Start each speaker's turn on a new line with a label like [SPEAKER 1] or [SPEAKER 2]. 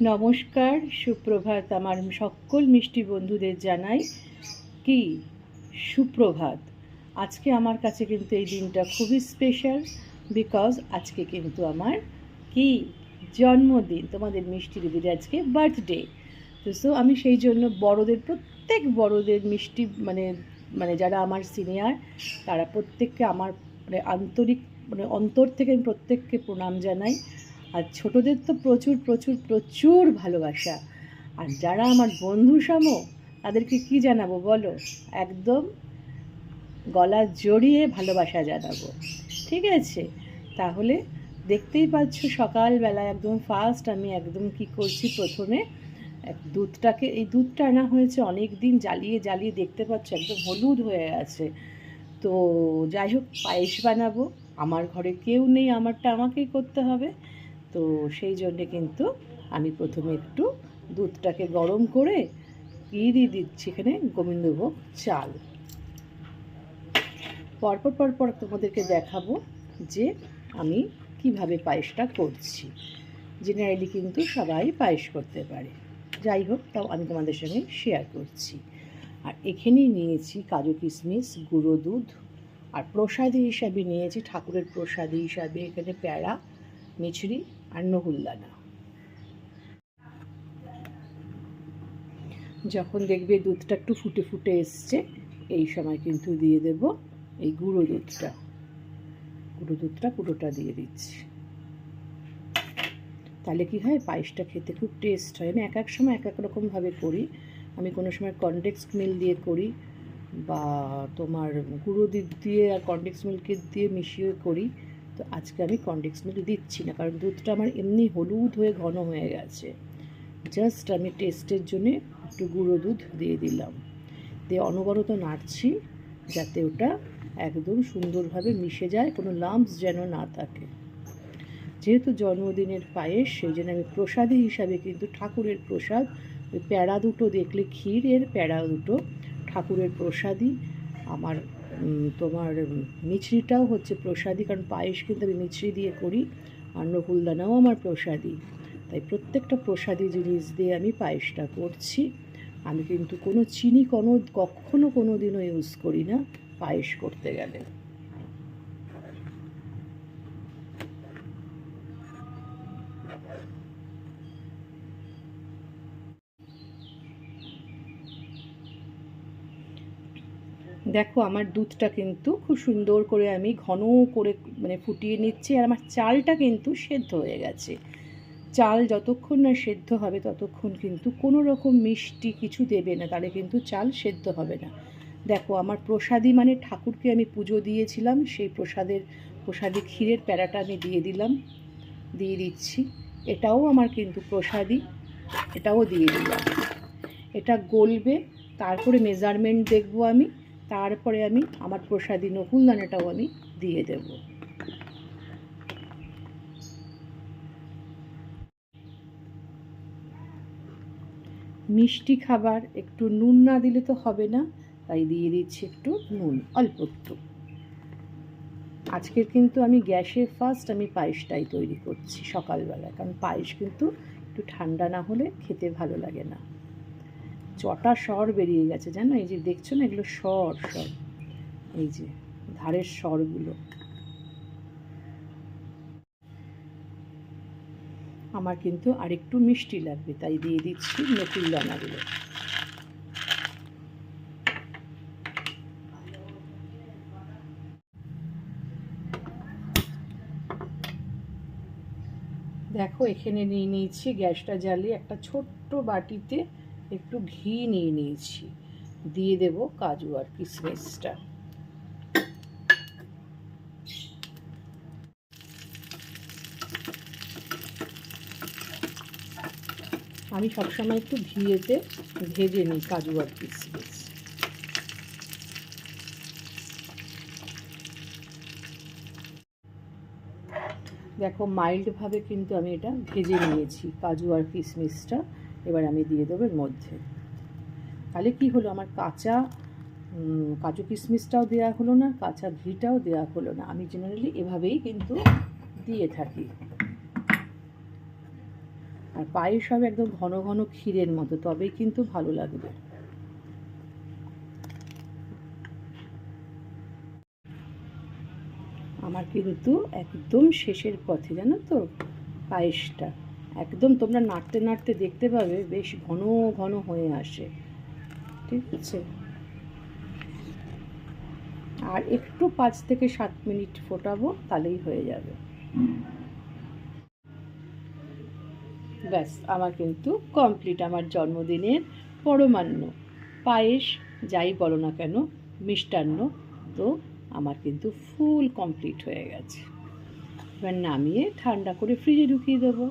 [SPEAKER 1] নমস্কার, সুপ্রভাত আমার সকল মিষ্টি বন্ধুদের জানাই কি? সুপ্রভাত। আজকে আমার কাছে কিন্তু এই দিনটা খুবই স্পেশাল বিকজ আজকে কিন্তু আমার কি? জন্মদিন, তোমাদের মিষ্টি দিদির আজকে বার্থডে তো সো আমি সেই জন্য বড়দের, প্রত্যেক বড়দের মিষ্টি মানে মানে যারা আমার সিনিয়র তারা প্রত্যেককে আমার মানে আন্তরিক মানে অন্তর থেকে আমি প্রত্যেককে প্রণাম জানাই। আর ছোটদের তো প্রচুর প্রচুর প্রচুর ভালোবাসা। আর যারা আমার বন্ধু সাম তাদেরকে কি জানাব বলো? একদম গলা জড়িয়ে ভালোবাসা জানাব। ঠিক আছে? তাহলে দেখতেই পাচ্ছ সকালবেলা একদম ফার্স্ট আমি একদম কি করছি প্রথমে, এক দুধটাকে, এই দুধটা আনা হয়েছে অনেক দিন জ্বালিয়ে জ্বালিয়ে দেখতে পাচ্ছ একদম হলুদ হয়ে আছে। তো যাই হোক, পায়েস বানাবো। আমার ঘরে কেউ নেই, আমারটা আমাকেই করতে হবে। তো সেই জন্যে কিন্তু আমি প্রথমে একটু দুধটাকে গরম করে দিয়ে দিয়ে দিচ্ছি এখানে গোবিন্দভোগ চাল। পরপর পরপর তোমাদেরকে দেখাবো যে আমি কীভাবে পায়েসটা করছি। জেনারেলি কিন্তু সবাই পায়েস করতে পারে। যাই হোক, তাও আমি তোমাদের সঙ্গে শেয়ার করছি। আর এখানেই নিয়েছি কাজু কিশমিশ গুঁড়ো দুধ। আর প্রসাদী হিসাবে নিয়েছি, ঠাকুরের প্রসাদী হিসাবে এখানে প্যাড়া মিছরি আর নহুলদানা যখন দেখবে দুধটা একটু ফুটে ফুটে এসছে, এই সময় কিন্তু দিয়ে দেব এই গুঁড়ো দুধটা। গুঁড়ো দুধটা পুরোটা দিয়ে দিচ্ছি। তাহলে কি হয়, পায়েসটা খেতে খুব টেস্ট হয়। আমি এক এক সময় এক এক রকমভাবে করি। আমি কোনো সময় কনডেক্স মিল দিয়ে করি বা তোমার গুঁড়ো দুধ দিয়ে আর কনডেক্স মিল্কের দিয়ে মিশিয়ে করি। তো আজকে আমি কনডেক্স মিল্ক দিচ্ছি না, কারণ দুধটা আমার এমনি হলুদ হয়ে ঘন হয়ে গেছে। জাস্ট আমি টেস্টের জন্যে একটু গুঁড়ো দুধ দিয়ে দিলাম। দিয়ে অনবরত নাড়ছি যাতে ওটা একদম সুন্দরভাবে মিশে যায়, কোনো লাম্পস যেন না থাকে। যেহেতু জন্মদিনের পায়েস, সেই জন্য আমি প্রসাদী হিসাবে কিন্তু ঠাকুরের প্রসাদ, ওই প্যাড়া দুটো দেখলে ক্ষীরের, প্যাড়া দুটো ঠাকুরের প্রসাদই আমার তোমার মিছরিটাও হচ্ছে প্রসাদী, কারণ পায়েস কিন্তু আমি মিছরি দিয়ে করি, আর নকুলদানাও আমার প্রসাদী। তাই প্রত্যেকটা প্রসাদী জিনিস দিয়ে আমি পায়েসটা করছি। আমি কিন্তু কোনো চিনি কোনো, কখনো কোনো দিনও ইউজ করি না পায়েস করতে গেলে। দেখো, আমার দুধটা কিন্তু খুব সুন্দর করে আমি ঘন করে মানে ফুটিয়ে নিচ্ছি আর আমার চালটা কিন্তু সেদ্ধ হয়ে গেছে। চাল যতক্ষণ না সেদ্ধ হবে ততক্ষণ কিন্তু কোনো রকম মিষ্টি কিছু দেবে না, তাহলে কিন্তু চাল সেদ্ধ হবে না। দেখো, আমার প্রসাদী মানে ঠাকুরকে আমি পুজো দিয়েছিলাম, সেই প্রসাদের, প্রসাদী ক্ষীরের প্যারাটা আমি দিয়ে দিলাম, দিয়ে দিচ্ছি। এটাও আমার কিন্তু প্রসাদী, এটাও দিয়ে দিলাম। এটা গলবে, তারপরে মেজারমেন্ট দেখব আমি। তারপরে আমি আমার প্রসাদী নকুলদানাটাও আমি দিয়ে দেব। মিষ্টি খাবার একটু নুন না দিলে তো হবে না, তাই দিয়ে দিচ্ছি একটু নুন, অল্প একটু। আজকের কিন্তু আমি গ্যাসে ফার্স্ট আমি পায়েসটাই তৈরি করছি সকালবেলা কারণ পায়েস কিন্তু একটু ঠান্ডা না হলে খেতে ভালো লাগে না। চটা স্বর বেরিয়ে গেছে, জানো? এই যে দেখছ না, এগুলো স্বর সব এই যে, ধারের স্বরগুলো। আমার কিন্তু আরেকটু মিষ্টি লাগবে, তাই দিয়ে দিচ্ছি নকুল দানাগুলো। দেখো, এখানে নিয়ে নিয়েছি গ্যাসটা জ্বালিয়ে একটা ছোট্ট বাটিতে একটু ঘি নিয়ে নিয়েছি। দিয়ে দেব কাজু আর কিশমিশটা আমি সবসময় একটু ঘিয়েতে ভেজে নিই কাজু আর কিশমিশ দেখো মাইল্ডভাবে কিন্তু আমি এটা ভেজে নিয়েছি কাজু আর কিশমিশটা এবার আমি দিয়ে দেবো এর মধ্যে। তাহলে কি হলো? আমার কাঁচা কাজু কিশমিশটাও দেওয়া হলো না, কাঁচা ঘিটাও দেওয়া হলো না। আমি জেনারেলি এভাবেই কিন্তু দিয়ে থাকি। আর পায়েস হবে একদম ঘন ঘন ক্ষীরের মতো, তবেই কিন্তু ভালো লাগবে। আমার কিন্তু একদম শেষের পথে, জানো তো? পায়েসটা। একদম তোমরা নাড়তে নাড়তে দেখতে পাবে বেশ ঘন ঘন হয়ে আসে। ঠিক আছে? আর একটু পাঁচ থেকে সাত মিনিট ফোটাবো, তাহলেই হয়ে যাবে। ব্যাস, আমার কিন্তু কমপ্লিট আমার জন্মদিনের পরমান্ন। পায়েস, যাই বলো না কেন, মিষ্টান্ন। তো আমার কিন্তু ফুল কমপ্লিট হয়ে গেছে। এবার নামিয়ে ঠান্ডা করে ফ্রিজে ঢুকিয়ে দেবো।